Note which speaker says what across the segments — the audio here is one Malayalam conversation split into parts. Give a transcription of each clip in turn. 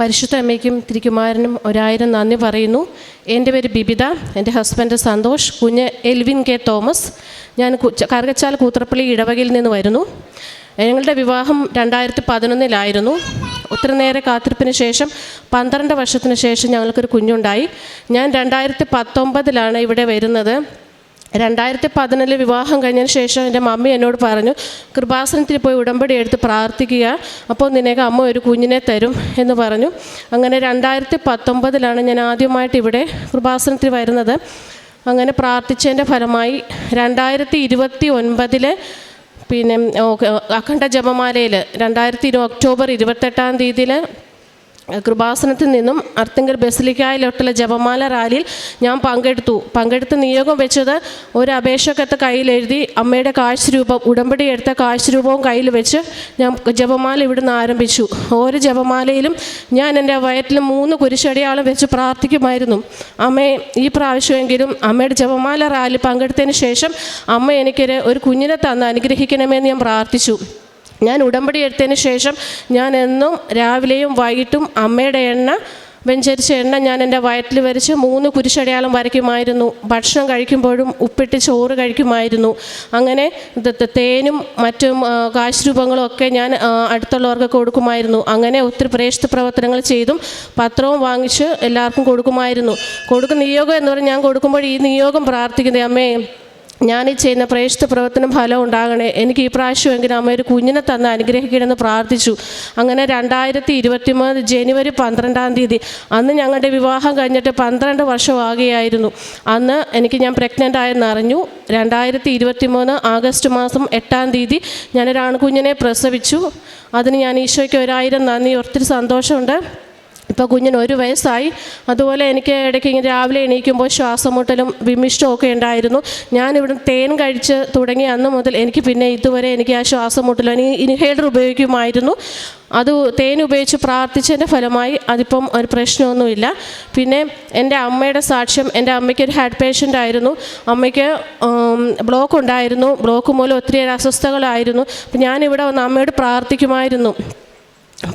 Speaker 1: പരിശുദ്ധ അമ്മയ്ക്കും തിരിക്കുമാരനും ഒരായിരം നന്ദി പറയുന്നു. എന്റെ പേര് ബിബിത എന്റെ ഹസ്ബൻഡ് സന്തോഷ് കുഞ്ഞ് എൽവിൻ കെ തോമസ്. ഞാൻ കറുകച്ചാൽ കൂത്രപ്പള്ളി ഇടവകയിൽ നിന്ന് വരുന്നു. ഞങ്ങളുടെ വിവാഹം രണ്ടായിരത്തി പതിനൊന്നിലായിരുന്നു ഒത്തിരി നേരെ കാത്തിരിപ്പിന് ശേഷം പന്ത്രണ്ട് വർഷത്തിന് ശേഷം ഞങ്ങൾക്കൊരു കുഞ്ഞുണ്ടായി. ഞാൻ രണ്ടായിരത്തി പത്തൊമ്പതിലാണ് ഇവിടെ വരുന്നത്. രണ്ടായിരത്തി പതിനൊന്നിൽ വിവാഹം കഴിഞ്ഞതിന് ശേഷം എന്റെ മമ്മി എന്നോട് പറഞ്ഞു കൃപാസനത്തിൽ പോയി ഉടമ്പടി എടുത്ത് പ്രാർത്ഥിക്കുക. അപ്പോൾ നിനക്ക് അമ്മ ഒരു കുഞ്ഞിനെ തരും എന്ന് പറഞ്ഞു. അങ്ങനെ രണ്ടായിരത്തി പത്തൊമ്പതിലാണ് ഞാൻ ആദ്യമായിട്ട് ഇവിടെ കൃപാസനത്തിൽ വരുന്നത്. അങ്ങനെ പ്രാർത്ഥിച്ചതിന്റെ ഫലമായി രണ്ടായിരത്തി ഇരുപത്തി ഒൻപതിലെ പിന്നെ അഖണ്ഡ ജപമാലയിൽ രണ്ടായിരത്തി ഒക്ടോബർ ഇരുപത്തെട്ടാം തീയതിയിൽ കൃപാസനത്തിൽ നിന്നും അർത്തിങ്കൽ ബസിലിക്കായിലോട്ടുള്ള ജപമാല റാലിയിൽ ഞാൻ പങ്കെടുത്തു. പങ്കെടുത്ത് നിയോഗം വെച്ചത് ഒരു അപേക്ഷക്കത്ത് കയ്യിലെഴുതി അമ്മയുടെ കാഴ്ചരൂപം ഉടമ്പടി എടുത്ത കാഴ്ചരൂപവും കയ്യിൽ വെച്ച് ഞാൻ ജപമാല ഇവിടുന്ന് ആരംഭിച്ചു. ഓരോ ജപമാലയിലും ഞാൻ എന്റെ വയറ്റിൽ മൂന്ന് കുരിശടിയാളം വെച്ച് പ്രാർത്ഥിക്കുമായിരുന്നു. അമ്മയെ ഈ പ്രാവശ്യമെങ്കിലും അമ്മയുടെ ജപമാല റാലി പങ്കെടുത്തതിന് ശേഷം അമ്മ എനിക്കൊരു ഒരു കുഞ്ഞിനെ തന്ന് അനുഗ്രഹിക്കണമെന്ന് ഞാൻ പ്രാർത്ഥിച്ചു. ഞാൻ ഉടമ്പടി എടുത്തതിന് ശേഷം ഞാൻ എന്നും രാവിലെയും വൈകിട്ടും അമ്മയുടെ എണ്ണ വെഞ്ചരിച്ച എണ്ണ ഞാൻ എന്റെ വയറ്റിൽ വരച്ച് മൂന്ന് കുരിശടയാളം വരയ്ക്കുമായിരുന്നു. ഭക്ഷണം കഴിക്കുമ്പോഴും ഉപ്പിട്ട് ചോറ് കഴിക്കുമായിരുന്നു. അങ്ങനെ തേനും മറ്റും കാശുരൂപങ്ങളും ഒക്കെ ഞാൻ അടുത്തുള്ളവർക്ക് കൊടുക്കുമായിരുന്നു. അങ്ങനെ ഒത്തിരി പ്രേക്ഷിത പ്രവർത്തനങ്ങൾ ചെയ്തും പത്രവും വാങ്ങിച്ച് എല്ലാവർക്കും കൊടുക്കുമായിരുന്നു. കൊടുക്കുന്ന നിയോഗം എന്ന് പറഞ്ഞാൽ ഞാൻ കൊടുക്കുമ്പോൾ ഈ നിയോഗം പ്രാർത്ഥിക്കുന്നത് അമ്മേ ഞാൻ ഈ ചെയ്യുന്ന പ്രേക്ഷിത പ്രവർത്തനം ഫലം ഉണ്ടാകണേ. എനിക്ക് ഈ പ്രാവശ്യമെങ്കിലും അമ്മ ഒരു കുഞ്ഞിനെ തന്ന് അനുഗ്രഹിക്കണമെന്ന് പ്രാർത്ഥിച്ചു. അങ്ങനെ രണ്ടായിരത്തി ഇരുപത്തി മൂന്ന് ജനുവരി പന്ത്രണ്ടാം തീയതി അന്ന് ഞങ്ങളുടെ വിവാഹം കഴിഞ്ഞിട്ട് പന്ത്രണ്ട് വർഷമാകുകയായിരുന്നു. അന്ന് എനിക്ക് ഞാൻ പ്രഗ്നന്റ് ആയെന്ന് അറിഞ്ഞു. രണ്ടായിരത്തി ഇരുപത്തി മൂന്ന് ആഗസ്റ്റ് മാസം എട്ടാം തീയതി ഞാനൊരു ആൺകുഞ്ഞിനെ പ്രസവിച്ചു. അതിന് ഞാൻ ഈശോയ്ക്ക് ഒരായിരം നന്ദി. ഒത്തിരി സന്തോഷമുണ്ട്. ഇപ്പോൾ കുഞ്ഞിന് ഒരു വയസ്സായി. അതുപോലെ എനിക്ക് ഇടയ്ക്ക് ഇങ്ങനെ രാവിലെ എണീക്കുമ്പോൾ ശ്വാസമുട്ടലും വിമിഷ്ടവും ഒക്കെ ഉണ്ടായിരുന്നു. ഞാനിവിടെ തേൻ കഴിച്ച് തുടങ്ങി അന്ന് മുതൽ എനിക്ക് പിന്നെ ഇതുവരെ എനിക്ക് ആ ശ്വാസമുട്ടലും എനിക്ക് ഇൻഹേലർ ഉപയോഗിക്കുമായിരുന്നു. അത് തേൻ ഉപയോഗിച്ച് പ്രാർത്ഥിച്ചതിന്റെ ഫലമായി അതിപ്പം ഒരു പ്രശ്നമൊന്നുമില്ല. പിന്നെ എന്റെ അമ്മയുടെ സാക്ഷ്യം എന്റെ അമ്മയ്ക്ക് ഒരു ഹാർട്ട് പേഷ്യന്റ് ആയിരുന്നു. അമ്മയ്ക്ക് ബ്ലോക്ക് ഉണ്ടായിരുന്നു. ബ്ലോക്ക് മൂലം ഒത്തിരിയേറെ അസ്വസ്ഥകളായിരുന്നു. അപ്പം ഞാനിവിടെ വന്ന് അമ്മയോട് പ്രാർത്ഥിക്കുമായിരുന്നു.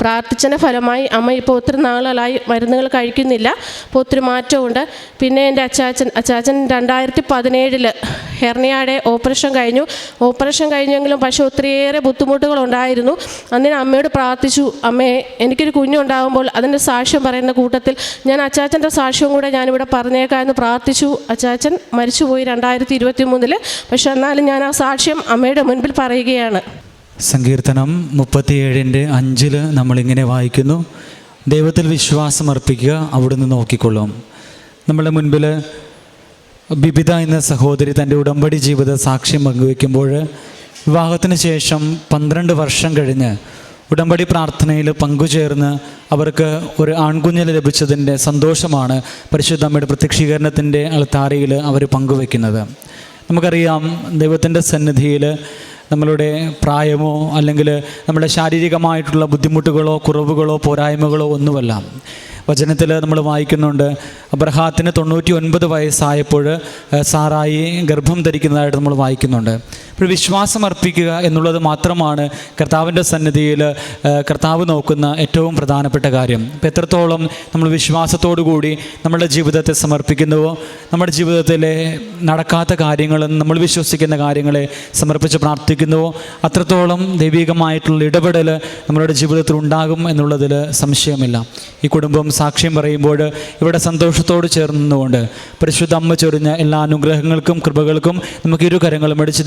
Speaker 1: പ്രാർത്ഥിച്ചതിന്റെ ഫലമായി അമ്മ ഇപ്പോൾ ഒത്തിരി നാളുകളായി മരുന്നുകൾ കഴിക്കുന്നില്ല. ഇപ്പോൾ ഒത്തിരി മാറ്റമുണ്ട് പിന്നെ എന്റെ അച്ചാച്ചൻ അച്ചാച്ചൻ രണ്ടായിരത്തി പതിനേഴിൽ ഹെർണിയാടെ ഓപ്പറേഷൻ കഴിഞ്ഞു. ഓപ്പറേഷൻ കഴിഞ്ഞെങ്കിലും പക്ഷേ ഒത്തിരിയേറെ ബുദ്ധിമുട്ടുകളുണ്ടായിരുന്നു. അന്നിന് അമ്മയോട് പ്രാർത്ഥിച്ചു അമ്മേ എനിക്കൊരു കുഞ്ഞുണ്ടാകുമ്പോൾ അതിന്റെ സാക്ഷ്യം പറയുന്ന കൂട്ടത്തിൽ ഞാൻ അച്ചാച്ചന്റെ സാക്ഷ്യവും കൂടെ ഞാനിവിടെ പറഞ്ഞേക്കാമെന്ന് പ്രാർത്ഥിച്ചു. അച്ചാച്ചൻ മരിച്ചുപോയി രണ്ടായിരത്തി ഇരുപത്തി മൂന്നിൽ പക്ഷേ എന്നാലും ഞാൻ ആ സാക്ഷ്യം അമ്മയുടെ മുൻപിൽ പറയുകയാണ്.
Speaker 2: സങ്കീർത്തനം മുപ്പത്തിയേഴിന്റെ അഞ്ചിൽ നമ്മളിങ്ങനെ വായിക്കുന്നു. ദൈവത്തിൽ വിശ്വാസം അർപ്പിക്കുക അവിടുന്ന് നോക്കിക്കൊള്ളും. നമ്മുടെ മുൻപിൽ ബിബിത എന്ന സഹോദരി തന്റെ ഉടമ്പടി ജീവിത സാക്ഷ്യം പങ്കുവെക്കുമ്പോൾ വിവാഹത്തിന് ശേഷം പന്ത്രണ്ട് വർഷം കഴിഞ്ഞ് ഉടമ്പടി പ്രാർത്ഥനയിൽ പങ്കുചേർന്ന് അവർക്ക് ഒരു ആൺകുഞ്ഞിന് ലഭിച്ചതിന്റെ സന്തോഷമാണ് പരിശുദ്ധ അമ്മയുടെ പ്രത്യക്ഷീകരണത്തിന്റെ അൾത്താരയിൽ അവർ പങ്കുവെക്കുന്നത് നമുക്കറിയാം ദൈവത്തിന്റെ സന്നിധിയിൽ നമ്മളുടെ പ്രായമോ അല്ലെങ്കിൽ നമ്മുടെ ശാരീരികമായിട്ടുള്ള ബുദ്ധിമുട്ടുകളോ കുറവുകളോ പോരായ്മകളോ ഒന്നുമല്ല. വചനത്തിൽ നമ്മൾ വായിക്കുന്നുണ്ട് അബ്രഹാത്തിന് തൊണ്ണൂറ്റി ഒൻപത് വയസ്സായപ്പോൾ സാറായി ഗർഭം ധരിക്കുന്നതായിട്ട് നമ്മൾ വായിക്കുന്നുണ്ട്. അപ്പോൾ വിശ്വാസം അർപ്പിക്കുക എന്നുള്ളത് മാത്രമാണ് കർത്താവിന്റെ സന്നിധിയിൽ കർത്താവ് നോക്കുന്ന ഏറ്റവും പ്രധാനപ്പെട്ട കാര്യം. ഇപ്പം എത്രത്തോളം നമ്മൾ കൂടി നമ്മുടെ ജീവിതത്തെ സമർപ്പിക്കുന്നുവോ നമ്മുടെ ജീവിതത്തിലെ നടക്കാത്ത കാര്യങ്ങളും നമ്മൾ വിശ്വസിക്കുന്ന കാര്യങ്ങളെ സമർപ്പിച്ച് പ്രാർത്ഥിക്കുന്നുവോ അത്രത്തോളം ദൈവികമായിട്ടുള്ള ഇടപെടൽ നമ്മളുടെ ജീവിതത്തിൽ ഉണ്ടാകും എന്നുള്ളതിൽ സംശയമില്ല. ഈ കുടുംബം സാക്ഷ്യം പറയുമ്പോൾ ഇവിടെ സന്തോഷത്തോട് ചേർന്നുകൊണ്ട് പരിശുദ്ധ അമ്മ ചൊരിഞ്ഞ എല്ലാ അനുഗ്രഹങ്ങൾക്കും കൃപകൾക്കും നമുക്ക് ഇരു കരങ്ങളും അടിച്ച്